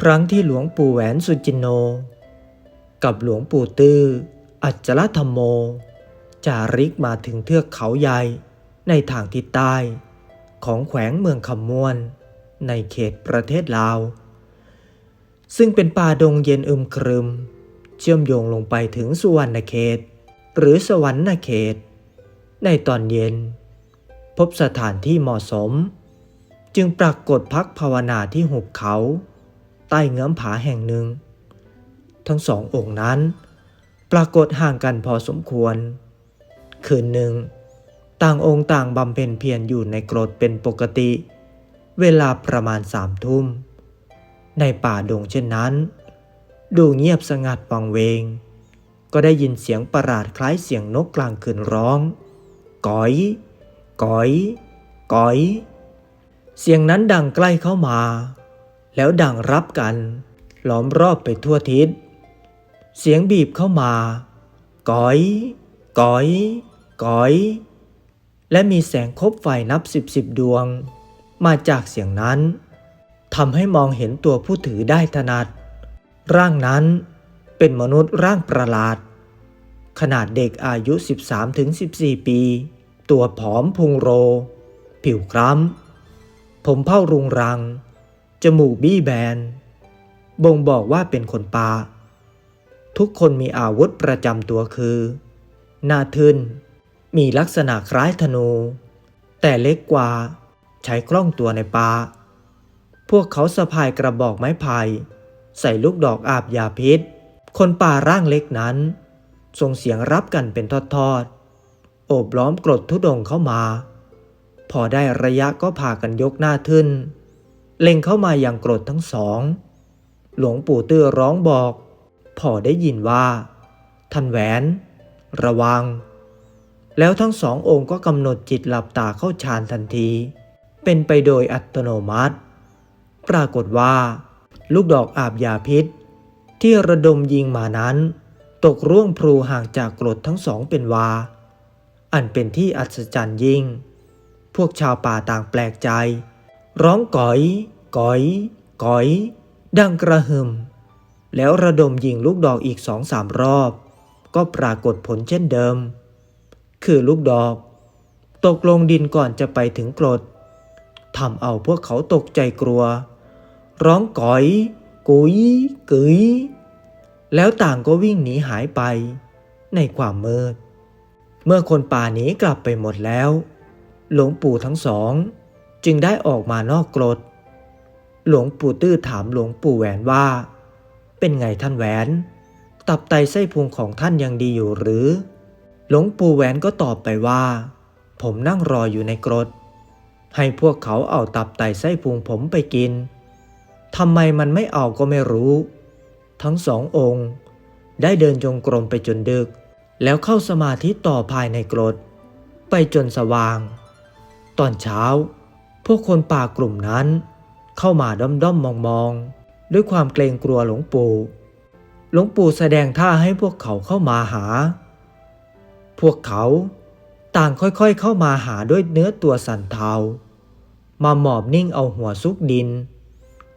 ครั้งที่หลวงปู่แหวนสุจินโน กับหลวงปู่ตื้อ อัจฉรธรรมโม จาริกมาถึงเทือกเขาใหญ่ในทางทิศใต้ ของแขวงเมืองคำม่วน ในเขตประเทศลาว ซึ่งเป็นป่าดงเย็นอึมครึม เชื่อมโยงลงไปถึงสุวรรณเขต หรือสวรรณเขต ในตอนเย็น พบสถานที่เหมาะสม จึงปรากฏพักภาวนาที่หุบเขา ต้เงื้อมผาแห่งหนึ่ง ทั้งสององค์นั้น ปรากฏห่างกันพอสมควร คืนหนึ่ง ต่างองค์ต่างบำเพ็ญเพียรอยู่ในกรดเป็นปกติ เวลาประมาณสามทุ่ม ในป่าดงเช่นนั้น ดูเงียบสงัดวังเวง ก็ได้ยินเสียงประหลาดคล้ายเสียงนกกลางคืนร้องก๋อยก๋อยก๋อย เสียงนั้นดังใกล้เข้ามา แล้วดังรับกันล้อมรอบไปทั่วทิศ เสียงบีบเข้ามาก๋อยก๋อยก๋อย และมีแสงคบไฟนับสิบสิบดวง มาจากเสียงนั้นทำให้มองเห็นตัวผู้ถือได้ถนัด ร่างนั้นเป็นมนุษย์ร่างประหลาด ขนาดเด็กอายุ 13-14 ปี ตัวผอมพุงโร ผิวคล้ำ ผมเผ้ารุงรัง จมูกบี้แบน บ่งบอกว่าเป็นคนป่าทุกคนมีอาวุธประจำตัวคือหน้าทึน มีลักษณะคล้ายธนู แต่เล็กกว่า ใช้คล่องตัวในป่าพวกเขาสะพายกระบอกไม้ไผ่ใส่ลูกดอกอาบยาพิษ คนป่าร่างเล็กนั้น ส่งเสียงรับกันเป็นทอดๆ โอบล้อมกรดทุดงเข้ามา พอได้ระยะก็พากันยกหน้าขึ้น เล็งเข้ามาอย่างโกรดทั้งสอง หลวงปู่ตื้อร้องบอก พอได้ยินว่าท่านแหวน ระวัง แล้วทั้งสององค์ก็กำหนดจิตหลับตาเข้าฌานทันที เป็นไปโดยอัตโนมัติ ปรากฏว่า ลูกดอกอาบยาพิษ ที่ระดมยิงมานั้น ตกร่วงพลูห่างจากกรดทั้งสองเป็นวา อันเป็นที่อัศจรรย์ยิ่ง พวกชาวป่าต่างแปลกใจ ร้องก๋อยก๋อยก๋อย ดังกระหึ่มแล้วระดมยิงลูกดอกอีกสองสามรอบ ก็ปรากฏผลเช่นเดิม คือลูกดอก ตกลงดินก่อนจะไปถึงกรดทำเอาพวกเขาตกใจกลัว ร้องก๋อย กุยกึยแล้วต่างก็วิ่งหนีหายไป ในความมืด เมื่อคนป่านี้กลับไปหมดแล้ว หลวงปู่ทั้งสอง จึงได้ออกมานอกกรดหลวงปู่ตื้อถามหลวงปู่แหวนว่า เป็นไงท่านแหวน ตับไตไส้พุงของท่านยังดีอยู่หรือ หลวงปู่แหวนก็ตอบไปว่า ผมนั่งรออยู่ในกรดให้พวกเขาเอาตับไตไส้พุงผมไปกินทำไมมันไม่เอาก็ไม่รู้ ทั้งสององค์ ได้เดินจงกรมไปจนดึก แล้วเข้าสมาธิต่อภายในกรด ไปจนสว่าง ตอนเช้า พวกคนป่ากลุ่มนั้น เข้ามาด้อมด้อมมองมองๆ ด้วยความเกรงกลัวหลวงปู่ หลวงปู่แสดงท่าให้พวกเขาเข้ามาหา พวกเขาต่างค่อยๆเข้ามาหาด้วยเนื้อตัวสั่นเทา มาหมอบนิ่งเอาหัวซุกดิน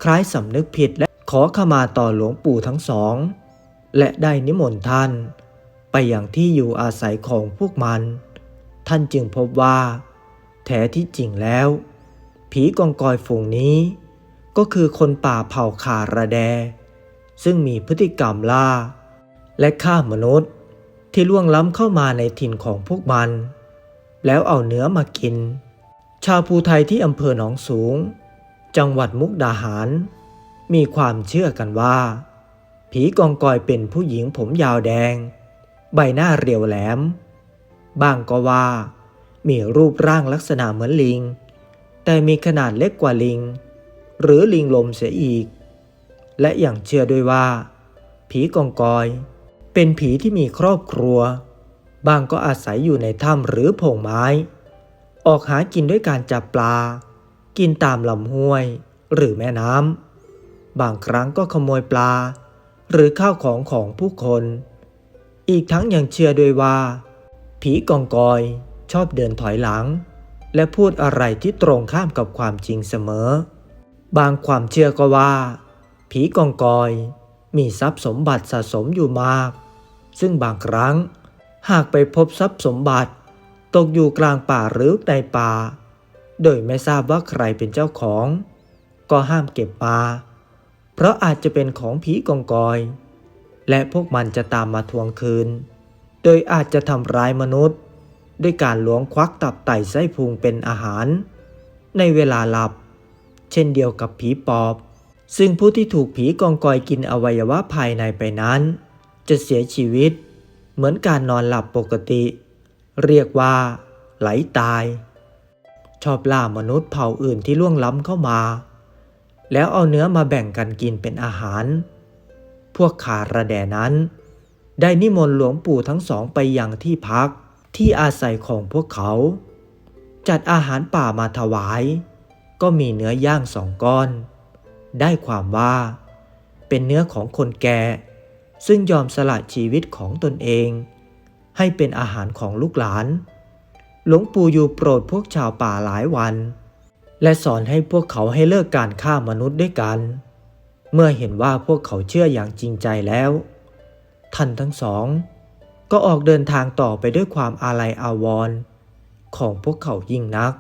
คล้ายสำนึกผิดและขอขมาต่อหลวงปู่ทั้งสอง และได้นิมนต์ท่าน ไปอย่างที่อยู่อาศัยของพวกมัน ท่านจึงพบว่า แท้ที่จริงแล้ว ผีกองกอยฝูงนี้ ก็คือคนป่าเผ่าคาระแด ซึ่งมีพฤติกรรมล่า และฆ่ามนุษย์ที่ล่วงล้ำเข้ามาในถิ่นของพวกมัน แล้วเอาเนื้อมากิน ชาวภูไทยที่อำเภอหนองสูง จังหวัดมุกดาหาร มีความเชื่อกันว่า ผีกองกอยเป็นผู้หญิงผมยาวแดง ใบหน้าเรียวแหลม บางก็ว่า มีรูปร่างลักษณะเหมือนลิง แต่มีขนาดเล็กกว่าลิง หรือลิงลมเสียอีก และอย่างเชื่อด้วยว่า ผีกองกอย เป็นผีที่มีครอบครัว บางก็อาศัยอยู่ในถ้ำหรือโพรงไม้ ออกหากินด้วยการจับปลา กินตามลำห้วย หรือแม่น้ำ บางครั้งก็ขโมยปลา หรือข้าวของของผู้คน อีกทั้งยังเชื่อด้วยว่า ผีกองกอยชอบเดินถอยหลัง และพูดอะไรที่ตรงข้ามกับความจริงเสมอ บางความเชื่อก็ว่า ผีกองกอย มีทรัพย์สมบัติสะสมอยู่มาก ซึ่งบางครั้ง หากไปพบทรัพย์สมบัติ ตกอยู่กลางป่าหรือในป่า โดยไม่ทราบว่าใครเป็นเจ้าของ ก็ห้ามเก็บมาเพราะอาจจะเป็นของผีกองกอย และพวกมันจะตามมาทวงคืน โดยอาจจะทำร้ายมนุษย์ ด้วยการล้วงควักตับไตไส้พุงเป็นอาหาร ในเวลาหลับ เช่นเดียวกับผีปอบ ซึ่งผู้ที่ถูกผีกองกอยกินอวัยวะภายในไปนั้น จะเสียชีวิต เหมือนการนอนหลับปกติ เรียกว่า ไหลตาย ชอบล่ามนุษย์เผ่าอื่นที่ล่วงล้ำเข้ามา แล้วเอาเนื้อมาแบ่งกันกินเป็นอาหาร พวกขาระแดนั้น ได้นิมนต์หลวงปู่ทั้งสองไปยังที่พัก ที่อาศัยของพวกเขา จัดอาหารป่ามาถวาย ก็มีเนื้อย่างสองก้อน ได้ความว่า เป็นเนื้อของคนแก่ ซึ่งยอมสละชีวิตของตนเอง ให้เป็นอาหารของลูกหลาน หลวงปู่อยู่โปรดพวกชาวป่าหลายวัน และสอนให้พวกเขาให้เลิกการฆ่ามนุษย์ด้วยกัน เมื่อเห็นว่าพวกเขาเชื่ออย่างจริงใจแล้ว ท่านทั้งสอง ก็ออกเดินทางต่อไปด้วยความอาลัยอาวรณ์ของพวกเขายิ่งนัก